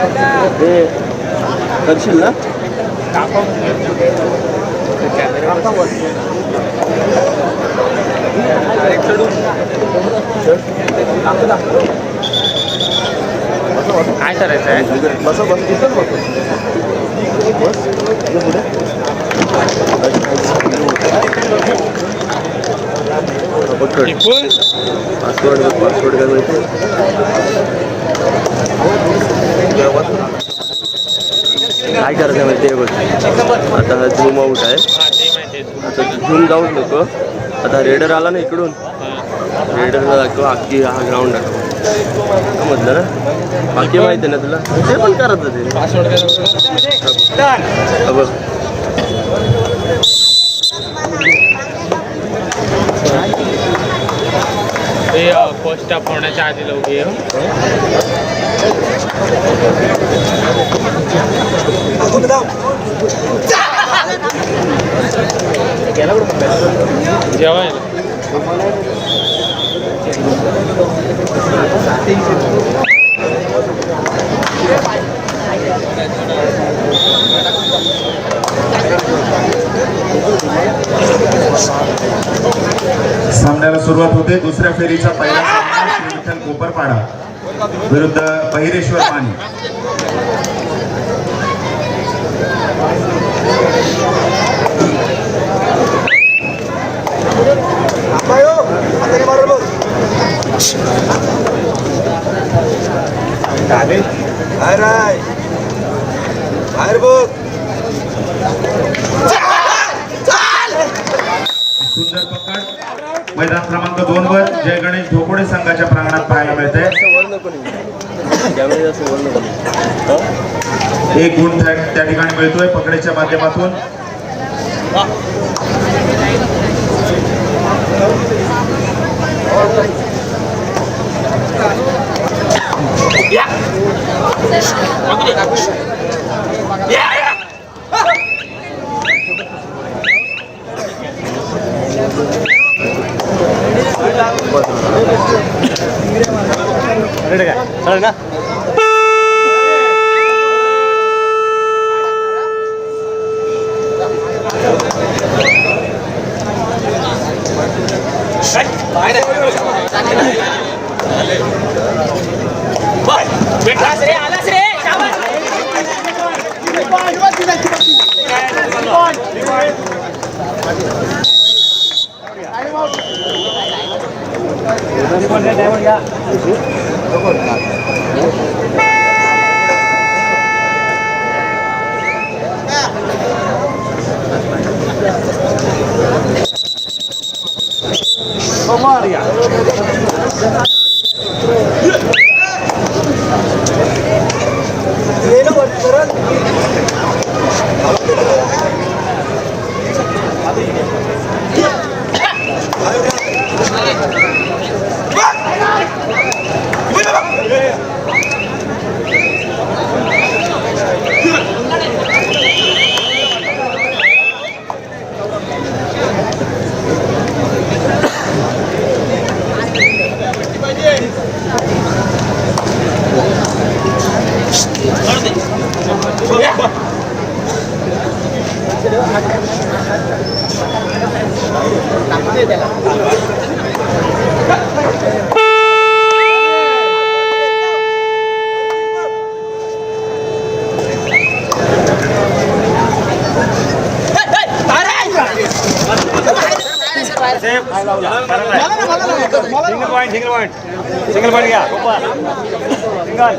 हे करशील ना? काय करायचं आहे बसा बस तिथं बस. बस. पासवर्ड पासवर्ड काय माहिती? काय करायचं माहिती आहे बघ आता हा झूम आउट आहे. आता झूम जाऊन नको. आता रेडर आला ना इकडून. रेडरला दाखव अख्खी हा ग्राउंड दाखव म्हटलं ना बाकी माहिती आहे ना तुला? ते पण करायचं ते बघ. ते फर्स्ट अप होण्याच्या आधी लवकर ये सामन्याला सुरुवात होते. दुसऱ्या फेरीचा पहिला सामना श्री विठ्ठल कोपरपाडा. विरुद्ध बहिरेश्वर माने सुंदर पकड मैदान क्रमांक दोन वर जय गणेश ढोकोडे संघाच्या प्रांगणात पाहायला मिळते असं वर नको नाही कॅमेरा असं वर नको हा? एक गुण त्या त्या ठिकाणी मिळतोय पकडेच्या माध्यमातून. ना 大的呀 single point single point single point గొప్ప సింగల్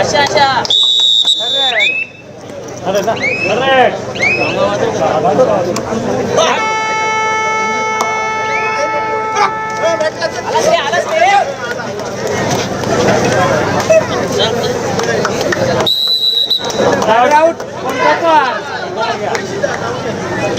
अशा अशा अरे ना अरे Out, out, out.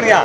पण घ्या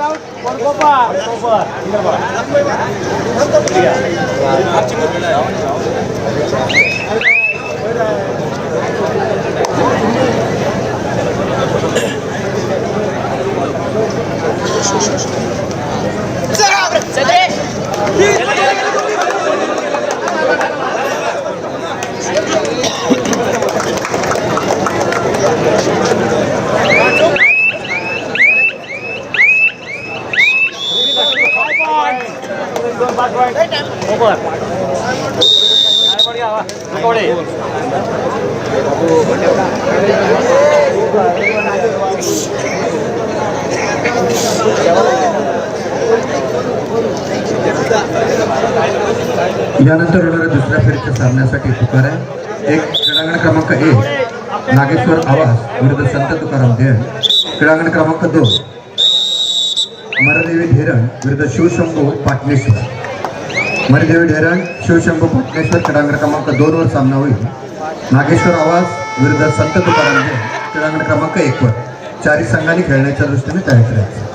दोन पाच पॉईंट गोपाल काय पण घ्या वा. कवडे. यानंतर होणाऱ्या दुसऱ्या फेरीच्या सामन्यासाठी तुकार आहे. एक क्रीडांगण क्रमांक एक नागेश्वर आवास विरुद्ध संत तुकाराम धेर क्रीडांगण क्रमांक दोन मरदेवी धेरण विरुद्ध शिवशंभू पाटणेश्वर. मरदेवी धेरण शिवशंभू पाटणेश्वर क्रीडांगण क्रमांक दोन वर सामना होईल. नागेश्वर आवाज विरुद्ध संत तुकाराम क्रीडांगण क्रमांक एक वर. चारी संघांनी खेळण्याच्या दृष्टीने तयार करायचं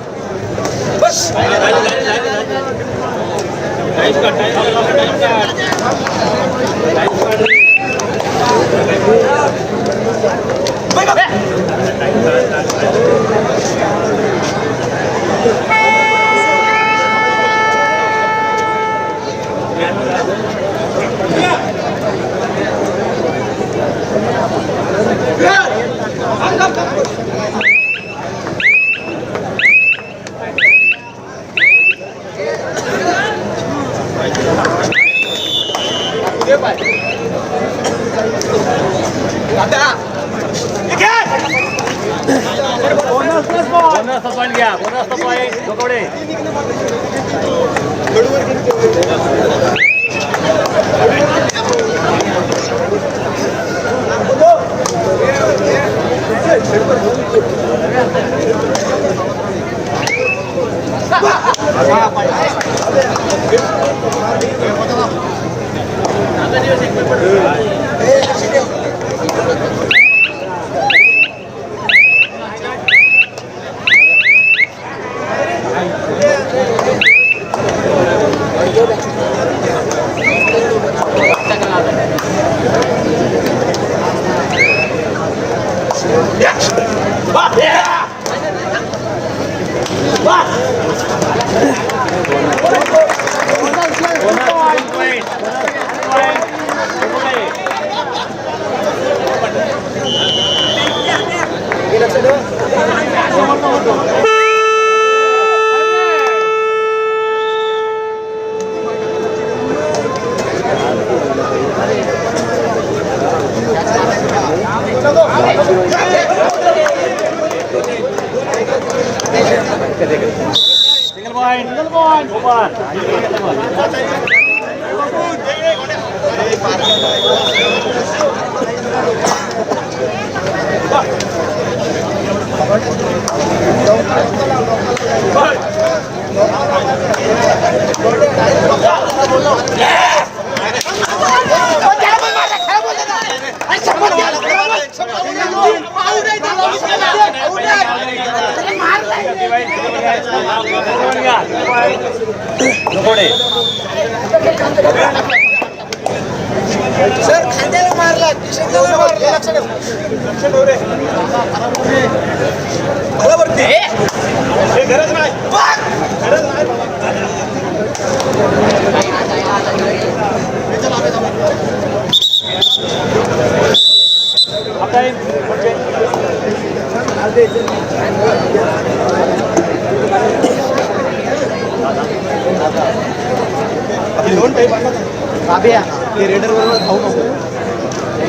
કર્યો છે? કોઈ પણ मारला. गरज नाही. गरज नाही. रेडर बरोबर खाऊ नको.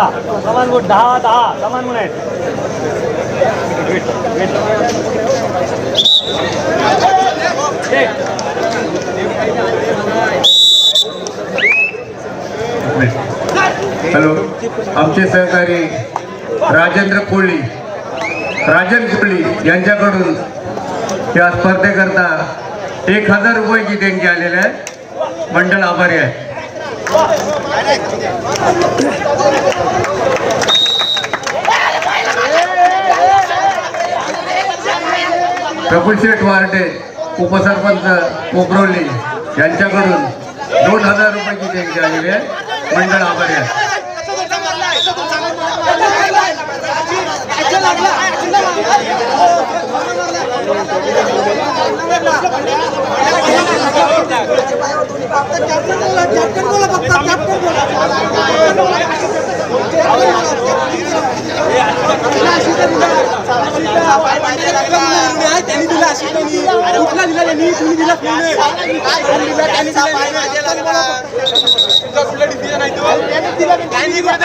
दहा समान दहा दहा. समान गुण आहेत. हॅलो. आमचे सहकारी राजेंद्र कोळी राजन कोळी यांच्याकडून या स्पर्धेकरता एक हजार रुपयाची देणगी आलेली आहे. मंडळ आभारी आहे. प्रफुल शेठ उपसरपंच कोपरवली यांच्याकडून दोन हजार रुपयाची देणगी आलेली आहे. मंडळ आभारी आहे.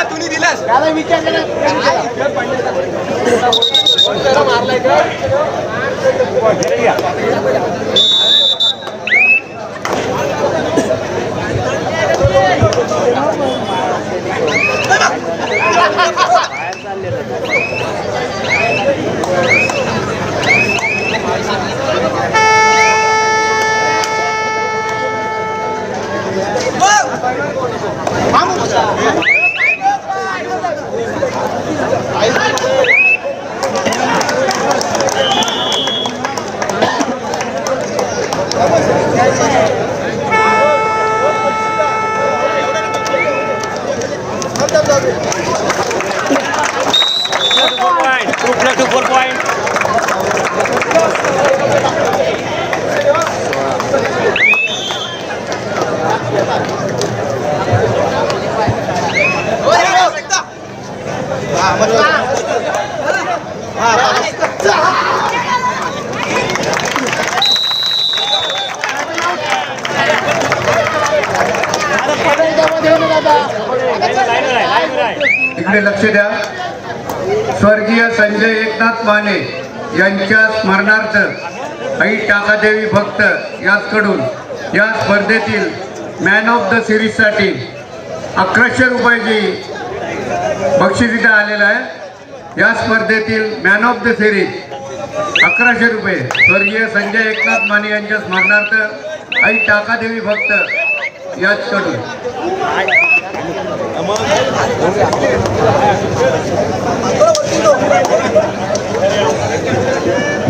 तुम्ही दिलास. त्याला मारलाय Vamos! Two plus two four point. इकडे लक्ष द्या. स्वर्गीय संजय एकनाथ माने यांच्या स्मरणार्थ आई टाकादेवी भक्त याचकडून या स्पर्धेतील मॅन ऑफ द सिरीजसाठी अकराशे रुपयाची बक्षीस इथं आलेलं आहे. या स्पर्धेतील मॅन ऑफ द सिरीज अकराशे रुपये. स्वर्गीय संजय एकनाथ माने यांच्या स्मरणार्थ आई टाकादेवी भक्त याचकडून.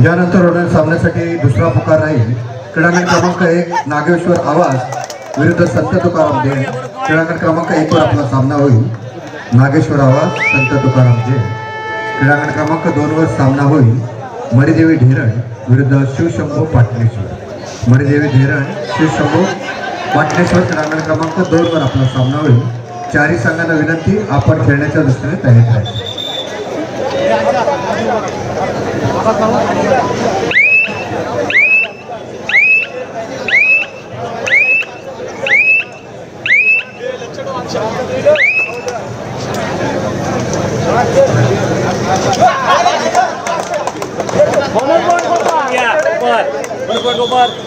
यानंतर होणाऱ्या सामन्यासाठी दुसरा पुकार राहील क्रीडांगण क्रमांक एक नागेश्वर आवाज विरुद्ध संत तुकाराम जैन क्रीडांगण क्रमांक एक वर आपला सामना होईल. नागेश्वर आवाज संत तुकाराम जैन क्रीडांगण क्रमांक दोन वर सामना होईल. मणिदेवी ढेरण विरुद्ध शिवशंभू पाटणेश्वर. मणिदेवी ढेरण शिवशंभू पाटणेश्वर क्रीडांगण क्रमांक दोन वर आपला सामना होईल. चारही संघांना विनंती आपण खेळण्याच्या दृष्टीने तयार राहायचं या ऊपर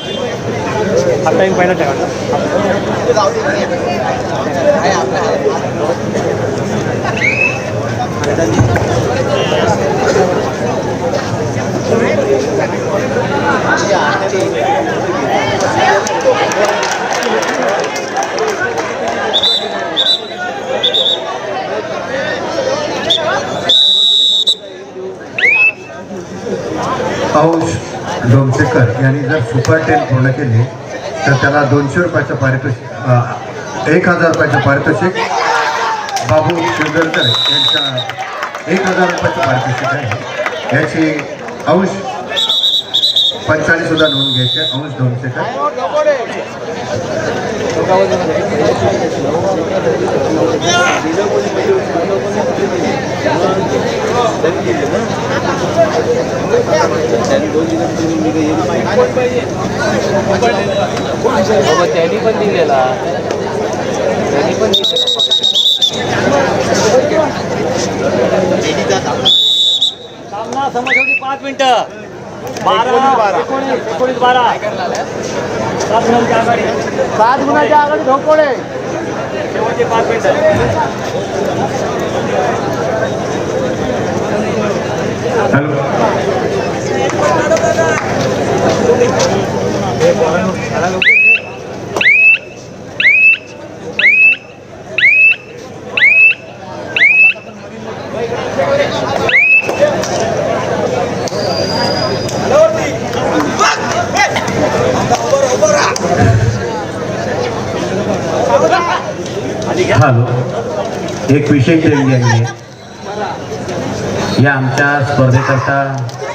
हा टाईम पहिला ठेवा लोणचेकर यांनी जर सुपर टेन पूर्ण केले तर त्याला दोनशे रुपयाचं पारितोषिक एक हजार रुपयाचं पारितोषिक बाबू शिवदरकर यांच्या एक हजार रुपयाचं पारितोषिक आहे. याची अंश पंचाळीस सुद्धा नोंद घ्यायची अंश अंश त्यांनी पण दिलेला. त्यांनी पण दिलेला सामना समजवली पाच मिनिटं बारा एकोणीस एकोणीस बारा सात गुणांची आघाडी सात गुणाच्या आघाडी. शेवटचे पाच मिनिटं. हॅलो हॅलो एक विशेष देणगी आली आहे. या आमच्या स्पर्धेकरता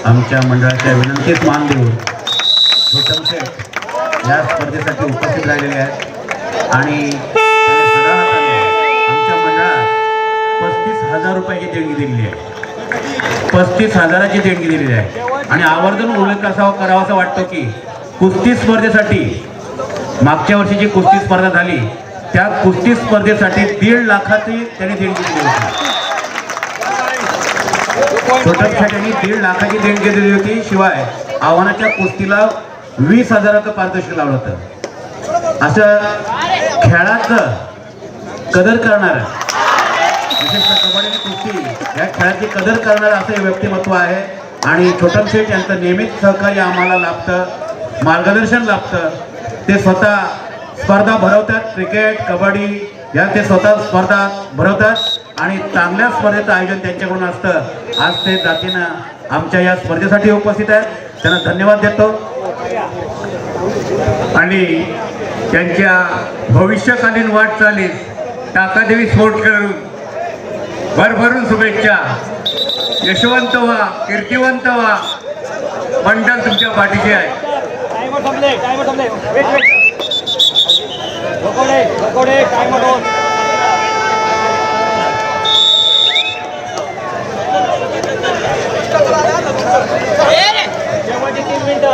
आमच्या मंडळाच्या विनंतीत मान देऊन गौतम शेठ या स्पर्धेसाठी उपस्थित राहिलेले आहेत. आणि आमच्या मंडळात पस्तीस हजार रुपयाची देणगी दिलेली आहे. पस्तीस हजाराची देणगी दिलेली आहे. आणि आवर्जून उल्लेख असावा करावासा वाटतो की कुस्ती स्पर्धेसाठी मागच्या वर्षी जी कुस्ती स्पर्धा झाली त्या कुस्ती स्पर्धेसाठी दीड लाखाची त्यांनी देणगी दिली होती. छोटप दीड लाखाची देणगी दिली होती. शिवाय आव्हानाच्या कुस्तीला वीस हजाराचं पारितोषिक लावलं होतं. असं खेळाचं कदर करणार विशेषतः कबड्डी कुस्ती या खेळाची कदर करणारं असं हे व्यक्तिमत्व आहे. आणि छोटम शेठ यांचं नियमित सहकार्य आम्हाला लाभतं मार्गदर्शन लाभतं. ते स्वतः स्पर्धा भरवतात. क्रिकेट कबड्डी या ते स्वतः स्पर्धा भरवतात. आणि चांगल्या स्पर्धेचं आयोजन त्यांच्याकडून असतं. आज ते जातीनं आमच्या या स्पर्धेसाठी उपस्थित आहेत. त्यांना धन्यवाद देतो. आणि त्यांच्या भविष्यकालीन वाटचालीस टाकादेवी स्फोट करून भरभरून शुभेच्छा. यशवंत व्हा कीर्तिवंत व्हा. मंडळ तुमच्या पाठीशी आहे. लोकोडे लोकोडे टाइमर दोन शेवटची तीन मिनिटं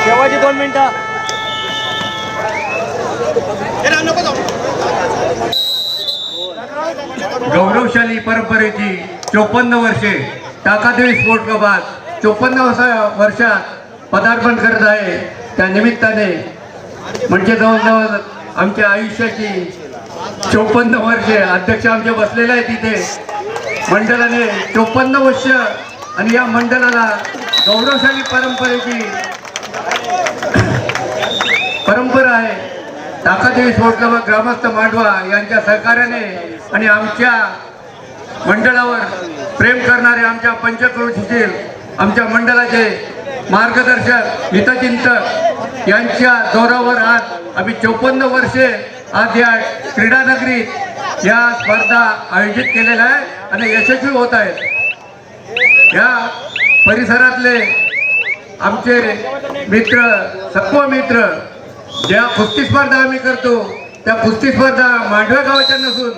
शेवटची दोन मिनिटं गौरवशाली परंपरेची चोपन्न वर्षे टाकादेवी स्पोर्ट चोपन्न वर्षात पदार्पण करत आहे. त्या निमित्ताने म्हणजे जवळजवळ आमच्या आयुष्याची चोपन्न वर्षे अध्यक्ष आमचे बसलेले आहे तिथे मंडळाने चोपन्न वर्ष आणि या मंडळाला गौरवशाली परंपरेची परंपरा आहे. ताकादेवी स्पोर्ट क्लब ग्रामस्थ मांडवा यांच्या सहकार्याने आणि आमच्या मंडळावर प्रेम करणारे आमच्या पंचक्रोशीतील आमच्या मंडळाचे मार्गदर्शक हितचिंतक यांच्या जोरावर आज आम्ही चौपन्न वर्षे आज या क्रीडानगरीत या स्पर्धा आयोजित केलेल्या आहे आणि यशस्वी होत आहेत. या परिसरातले आमचे मित्र सत्व मित्र ज्या कुस्ती स्पर्धा आम्ही करतो त्या कुस्ती स्पर्धा मांडव्या गावाच्या नसून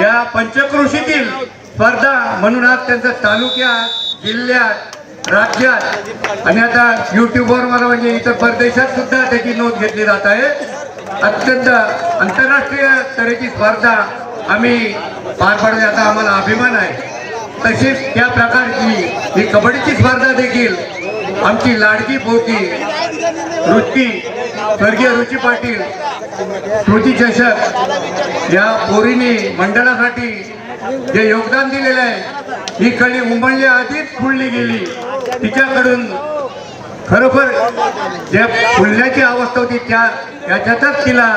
या पंचकृषीतील स्पर्धा म्हणून आज त्यांचं तालुक्यात जिल्ह्यात राज्यात आणि आता युट्यूबवर मला म्हणजे इतर परदेशात सुद्धा त्याची नोंद घेतली जात आहे. अत्यंत आंतरराष्ट्रीय तऱ्हेची स्पर्धा आम्ही पार पाडण्याचा आम्हाला अभिमान आहे. तशीच त्या प्रकारची ही कबड्डीची स्पर्धा देखील आमची लाडकी पोती रुची स्वर्गीय रुची पाटील कृती चषक या पोरीने मंडळासाठी जे योगदान दिलेलं आहे ही कळी उमळल्या आधीच फुलली गेली. तिच्याकडून खरोखर ज्या फुलण्याची अवस्था होती त्या याच्यातच तिला